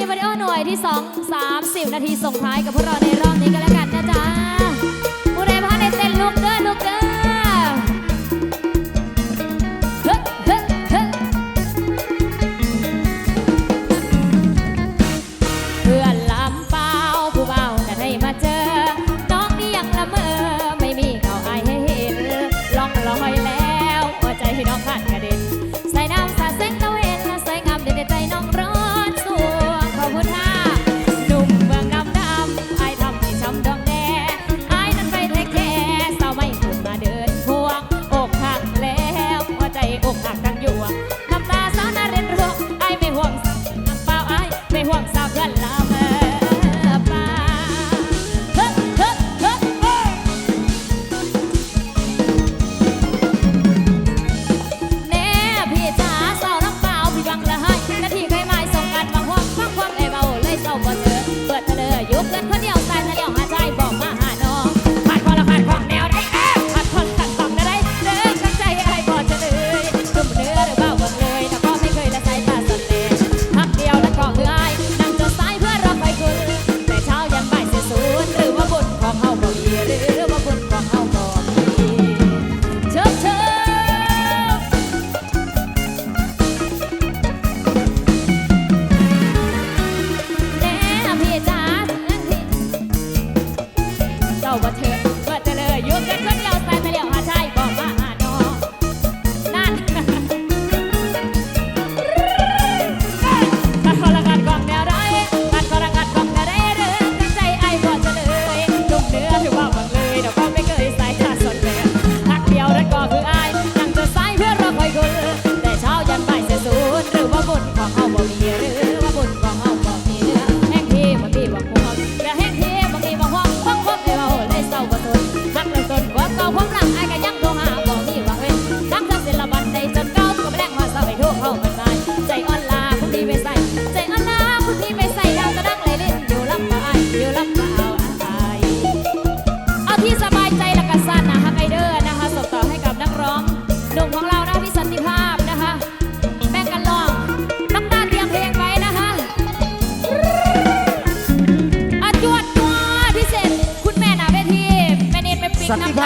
วิดีโอหน่วยที่ 2 30 นาทีส่งท้ายกับพวกเราในรอบนี้กันแล้วกันนะจ๊ะผู้ใดพลาดในเต้นลูกเด้อลูกเด้อ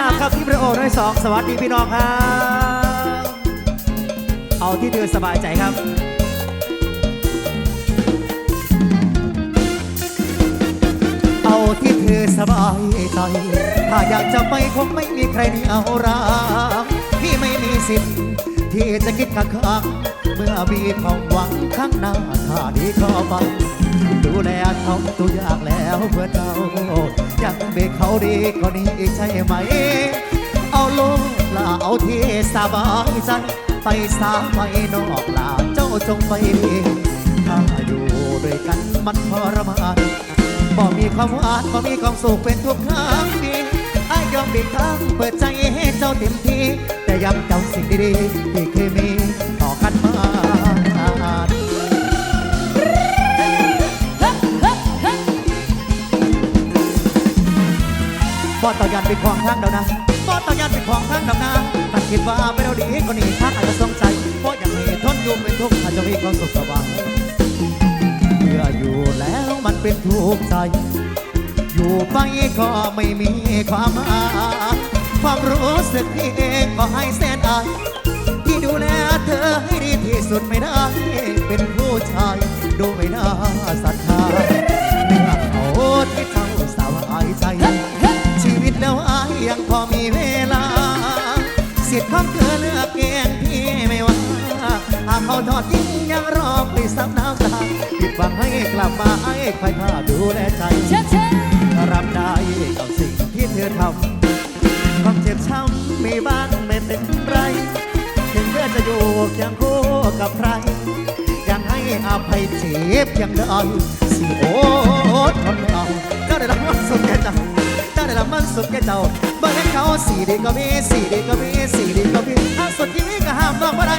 าตาพครับที่ประโอน้อยสองสวัสดีพี่น้องครับ เอาที่เธอสบายใจครับเอาที่เธอสบายใจ ถ้าอยากจะไปคงไม่มีใครนี่เอารักพี่ไม่มีสิทธิ์ที่จะคิดขัดขังเมื่อมีความหวังข้างหน้าถ้าดีก็ไป ดูแลเขาตัวยากแล้วเพื่อเจ้ายังเบกเขาดีก็นี้ใช่ไหม เอาโลกลาเอาที่สบายใจไปสาไปนอกลาเจ้าจงไปถ้าอยู่ด้วยกันมันทรมานบ่มีความหวานบ่มีความสุขเป็นทุกครั้งดีอายอมบิดทางเปิดใจให้เจ้าเต็มที่ แต่ย้ำเจ้าสิ่งดีๆที่เคยมีต่อกันมา บ่ต่อยันเป็นของทางเดานะบ่ต่อยันเป็นของทางเดานะถ้าคิดว่าไม่เราดีก็นี่ทางอาจจะสงใจเพราะอย่างนี้ทนอยู่เป็นทุกข์อาจจะมีความสุขสบายเมื่ออยู่แล้วมันเป็นทุกข์ใจ อยู่ไปก็ไม่มีความหมายความรู้สึกพี่เองก็ให้แสนอายที่ดูแลเธอให้ดีที่สุดไม่ได้ เป็นผู้ชายดูไม่น่าศรัทธาเมื่อเขาที่เจ้าสาวอายใจ อมีเวลา เสิทธิ์ขอเธอเลือกเองพี่ไม่ว่าหากเขาทอดทิ้งยังรอไปซ้ำน้ำตาผิดหวังให้กลับมาให้ใครท่าดูแลใจรับได้กับสิ่งที่เธอทำความเจ็บช้ำมีบ้างไม่เป็นไร ถึงเมื่อจะอยู่เคียงคู่กับใครยังให้อภัยเจ็บยังได้สิโอ้ทนเอาเจ้าได้รับมันสุขแก่เจ้าเจ้ามสุขแก่เจ้าเมื่เห็นเขาสี่ดีก็มีสี่ดีก็มีสี่ดีก็มีถ้าสุดที่มีก็ห้ามน้องบ่ได้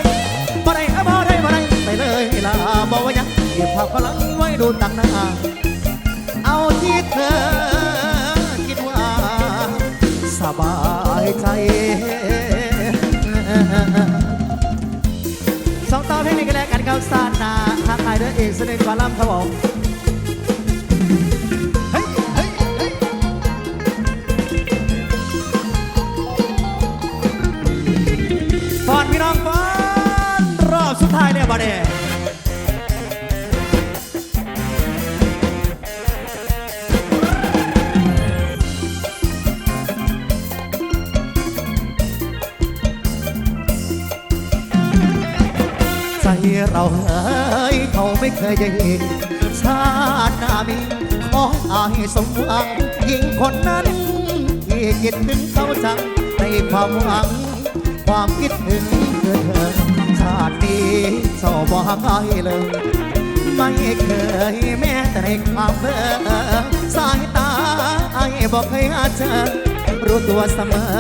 บ่ได้ครับบ่ได้บ่ได้ไปเลยล่ะบอกว่ายังเก็บภาพพลังไว้ดูตั้งหน้าเอาที่เธอคิดว่าสบายใจสองต่อเพลงนี้กันแล้วกันครับซานาฮักไอายเด้อเอกเสด็จกว่าลำครับผมายเนี่ยบ่เด้ใจเราเฮ้ยเขาไม่เคยจะเห็นชาติหน้ามีขออายสมหวังยิ่งคนนั้นที่คิดถึงเขาจังในความหวัง ความคิดถึงเธอ นี้เจ้าบอกให้เลยไม่เคยแม้แต่ในความเพ้อสายตาไอ้บอกเคยหาเจอรู้ตัวเสมอ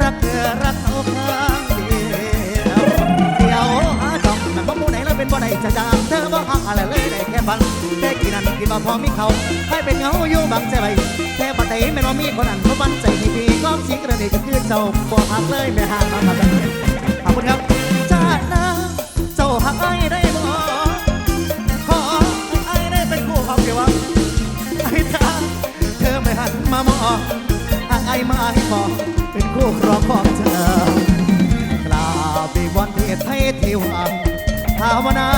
รักเธอรักเขาข้างเดียวเดียวหาจองนั่นบ่มูไหนแล้วเป็นบ่ได้จะจางเธอบ่ฮักอะไรเลยได้แค่ฟังแต่กี่นั้นกี่มาพอมีเขาให้เป็นเงาอยู่บางใจไว้แต่บัดใดไม่รอมีคนนั้นเพราะมันใจที่พี่ก็จริงกระดกก็คือเจ้าบ่ฮักเลยไม่ฮักมาครับขอบคุณครับามองหากไอ้มาให้มองเป็นคู่ครองของเธอกราบวิงวอนเทพไทยเทวาภาวนา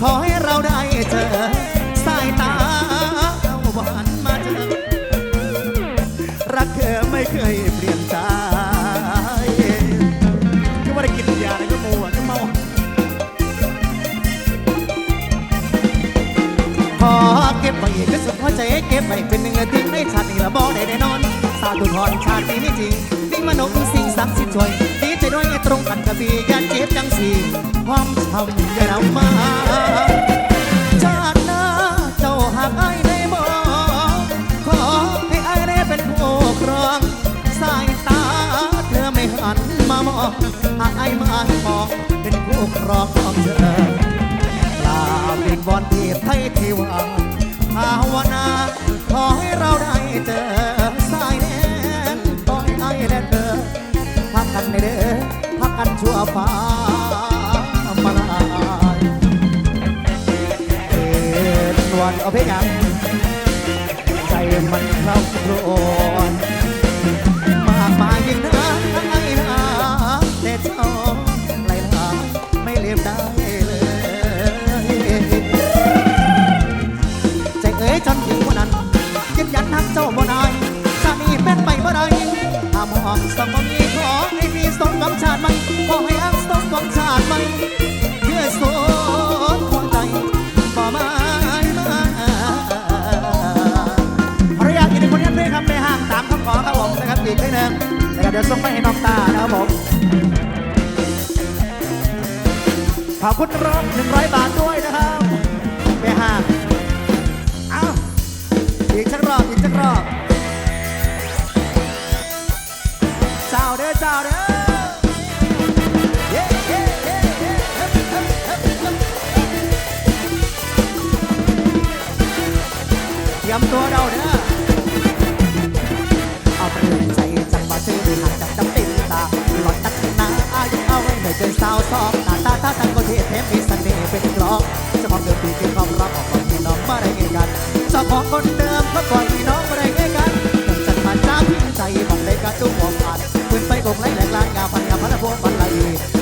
ขอให้เราได้เจอ สายตาเอาหวานมาเจอ รักเธอไม่เคยเปลี่ยนใจคือว่าได้กินยาอะไรก็มัวก็เมาขอเก็บไว้คือสุด หัวใจเก็บไว้เป็นหนึ่งทิ้งในชาตินี้ละบ่ได้แน่นอน สาธุพรชาตินี้ไม่จริงนี่มนุษย์สิ่งศักดิ์สิทธิ์ช่วยดีใจด้วยตรงกันกับพี่อย่าเจ็บจังสีความช้ำอย่านำมาามหอมสมบ่มีขอให้มีสมหวังชาติใหม่ขอให้อักสมหวังชาติใหม่เพื่อสนหัวใจบ่มามาภรรยาอีกหนึ่งคนนี้ด้วยครับในห้างตามคำขอครับผมนะครับอีกนิดนึงนะครับเดี๋ยวส่งไปให้น้องตานะครับผมขอบคุณร้องหนึ่งร้อยบาทด้วยนะครับในห้าง เอาอีกสักรอบอีกสักรอบ เจ้าเด้อเจ้าเด้อเย้เย้เย้เย้เฮ้ยเฮ้ยเฮ้ยเฮ้ยเตรียมตัวเราเด้อเอาเปลี่ยนใจจังมาซื้อหากจับจำติดตาหลอดตัดหน้าอายุเอาไว้ไม่เกินสาวสองหน้าตาตาตั้งก็เทเทมีเสน่ห์เป็นกลองจะมองเดินปีที่ความรักของคนที่น้องมาได้ไงกันเจ้าของคนเดิมก็ปล่อยพี่น้อง Valley.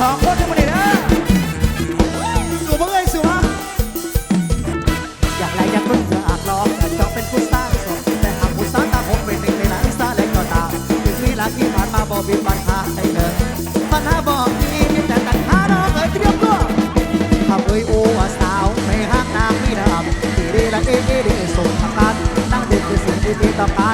สองคนที่มัเนี่ยสู่บ่เอ้ยสูบอยากไรอยากรุ่งอยากร้องอยาจองเป็นผู้สร้างสมแต่หากผู้สร้างตาผมเป็นหนึ่งในนั้นสร้างและก็ตามถึงเวลาที่ผ่านมาบอบิบปัญหาใดเลยปัญหาบ่มีมีแต่ตัณหาน้องเอ้ยเตรียมก็ถ้าเอ้ยโอ้าสาวไม่หักนางไม่ดำที่ดีละเอ๊ะเอ๊ะดีสมทำการนั่งเด็กคือสิ่งที่ต่อการ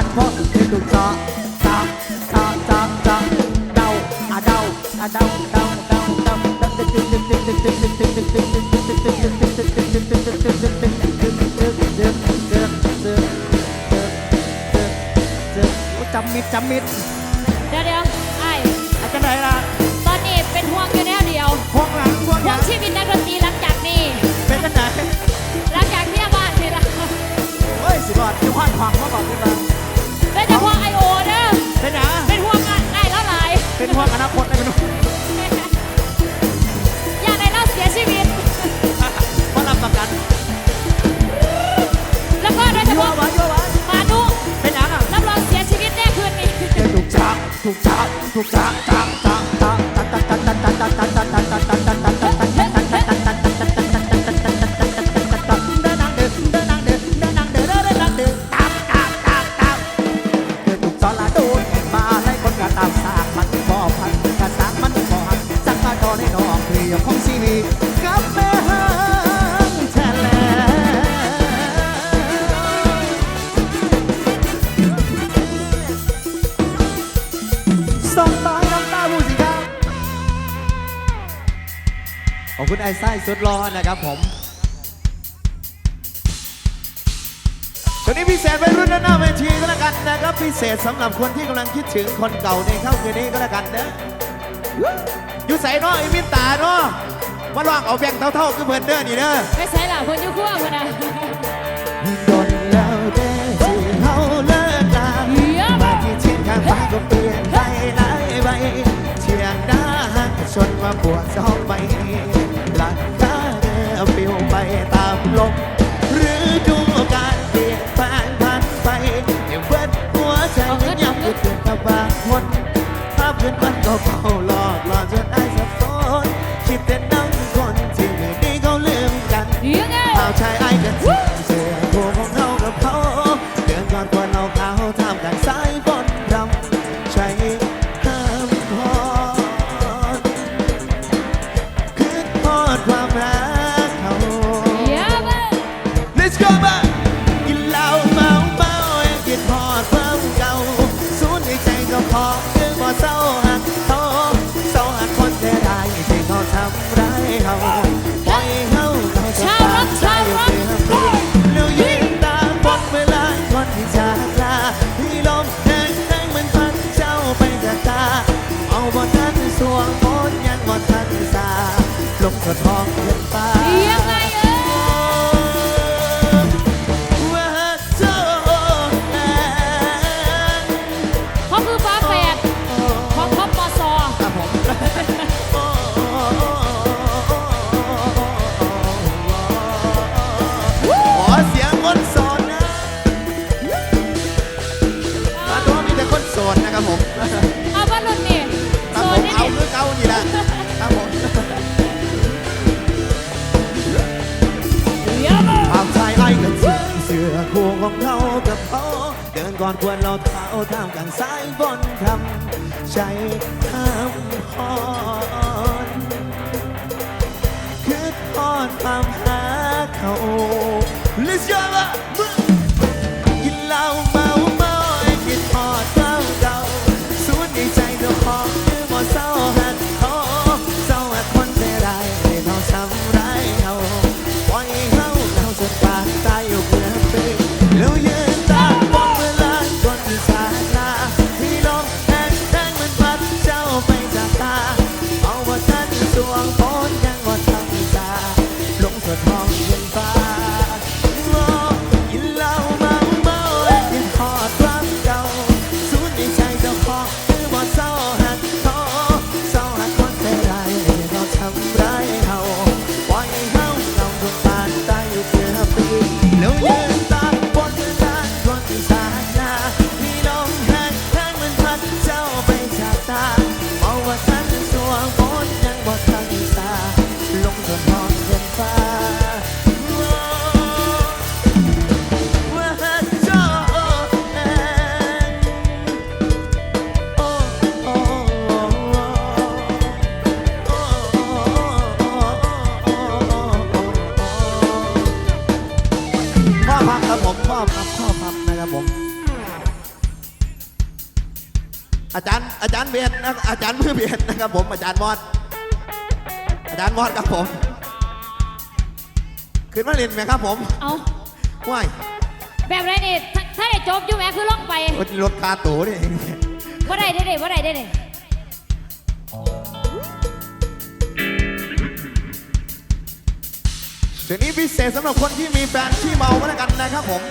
มิดจะมิด ทุกช้าทุกช้าจ้า ขอบคุณไอ้ไส้สุดร้อนนะครับผมตอนนี้พิเศษไปรุ่นหน้าเวทีก็แล้วกันนะครับพิเศษสำหรับคนที่กำลังคิดถึงคนเก่าในเข้าคืนนี้ก็แล้วกันนะอยู่ใส่เนาะไอ้มิตาเนาะมาล่องเอาแบ่งเท่าๆก็เพื่อนเด้อนี่เด้อไม่ใช่หรอคนอยู่ขั้วคนอะโดนแล้วเด้อสิเฮาเลิกลามาที่เชียงข้งก็เปลี่ยนไปหลายใบเชียงดาหักชนว่าปวดสองใบ หลังคาเรือปิวไปตามลมหรือดูการเปลี่ยนแปลงพันไปเวิร์ดหัวใจยังยำอยู่เกินกับบาคนภาพขึ้นมันก็เฝ้าหลอกหลอนจนไอ้สับสนคิดแต่นั่งคนที่ไดีเขาลืมกันเอาใจ อดควรเราเท่าเท่ากันซะับ อาจารย์มือเบียดนะครับผมอาจารย์มอด อาจารย์มอดครับผมขึ้นมาเรียนไหมครับผมเอาว้ายแบบไรนี่ถ้าได้จบอยู่แม่คือล่องไปรถคาตูนี่ว่าได้ได้เลยว่าได้ได้เลยเดี๋ยวนี้พิเศษสำหรับคนที่มีแฟนที่เมาก็แล้วกันนะครับผม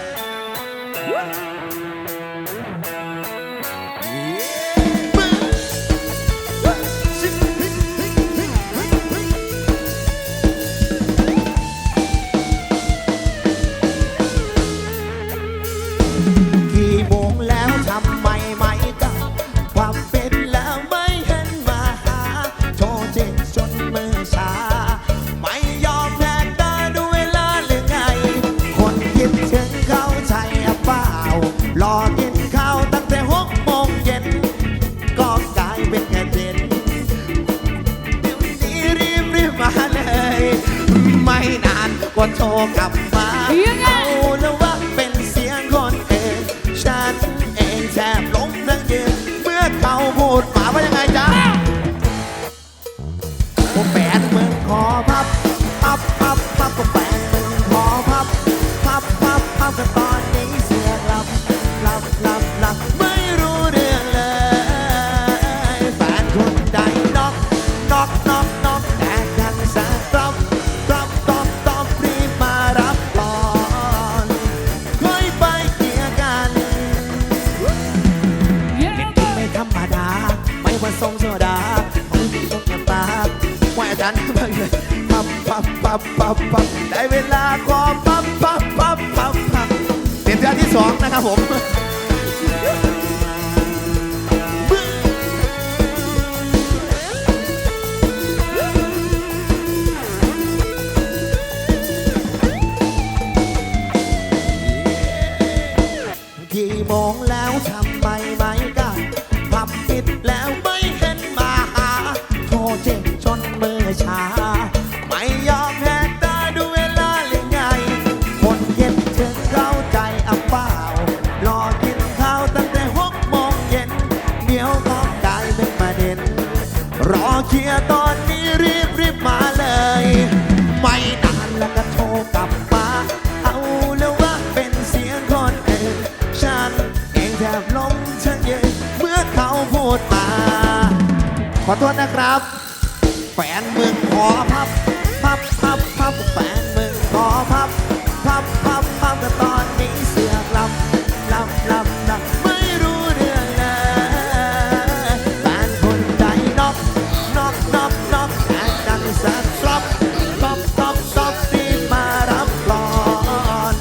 ขอโทษนะครับ แฟนมึงขอพับ พับพับพับแฟนมึงขอพับ พับพับพับแต่ตอนนี้เสือกลำลำลำลำไม่รู้เรื่องนะแฟนคนใจน็อกน็อกนอกนอกแอนดังสักทรอปทรอปทรับทรอปรีบมารับรอน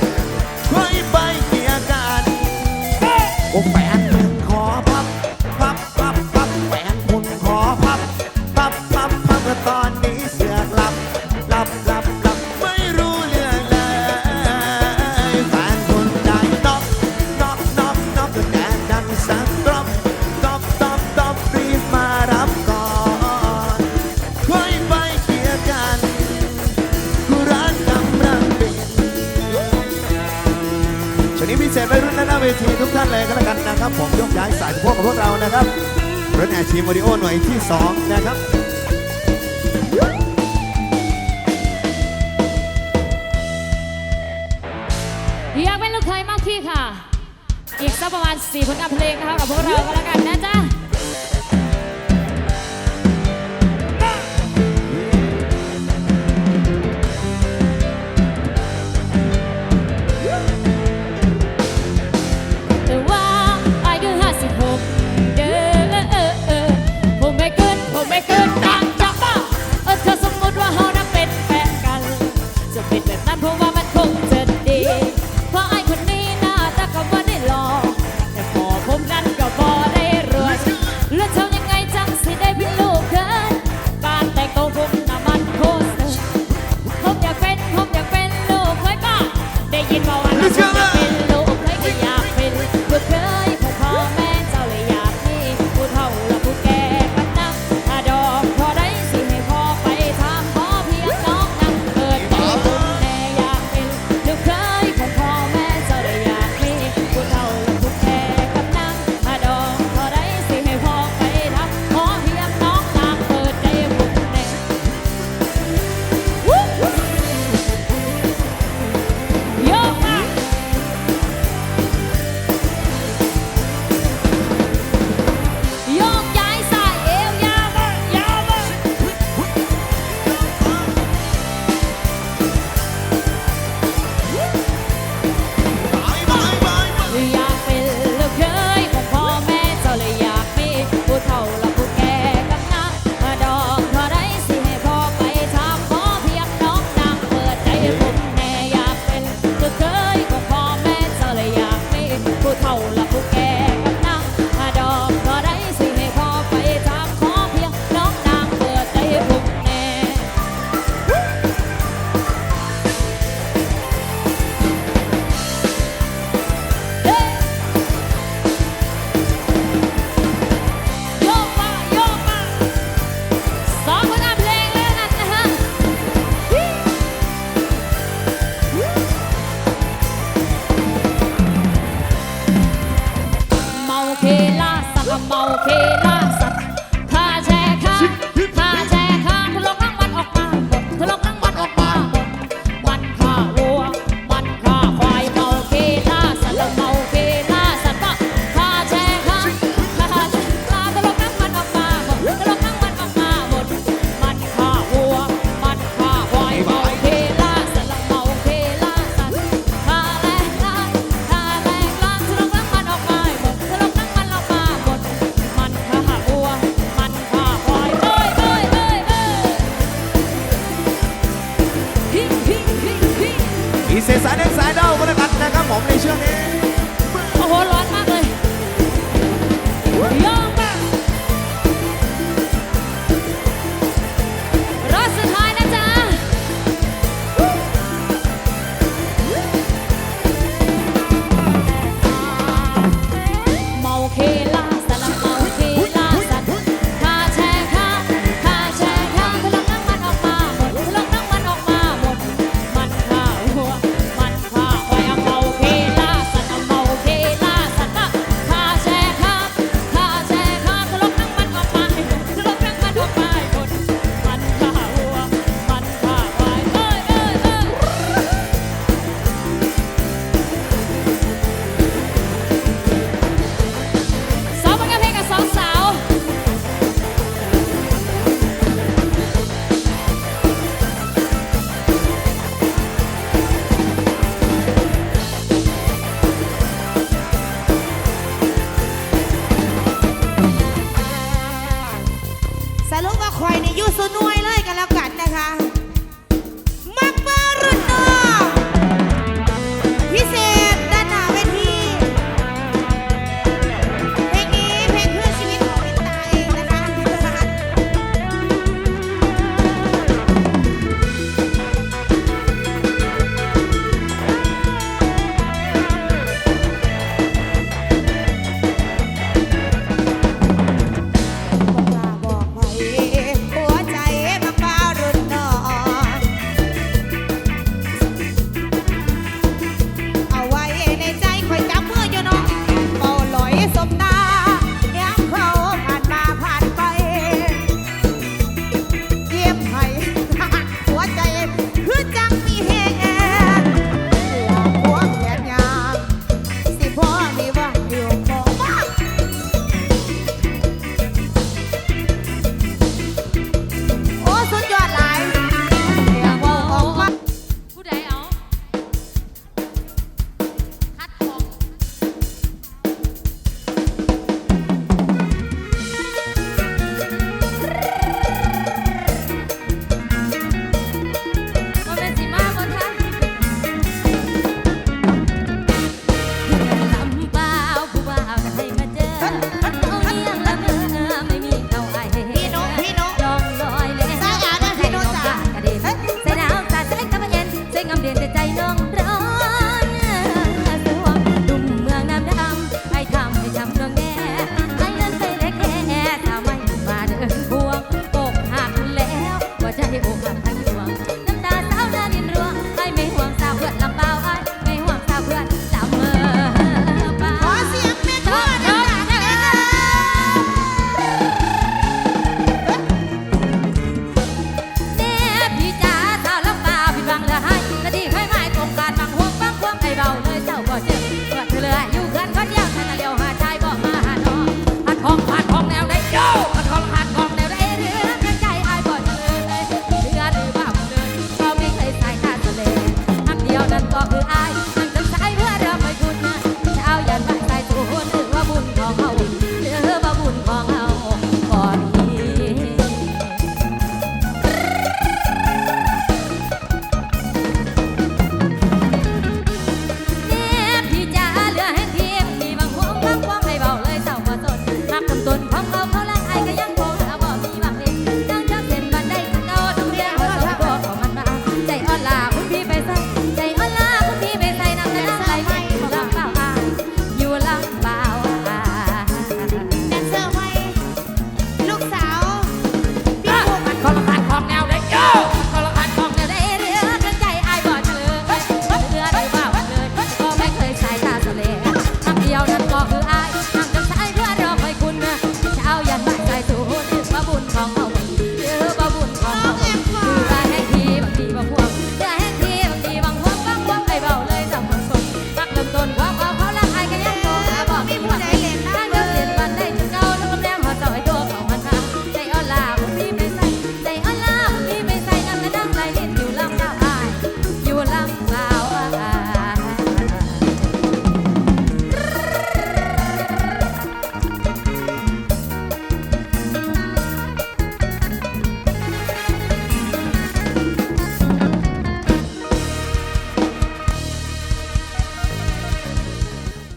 ไว้ไปเกี่ยกันโอ้แฟน วิดโอหน่วยที่ 2 นะครับ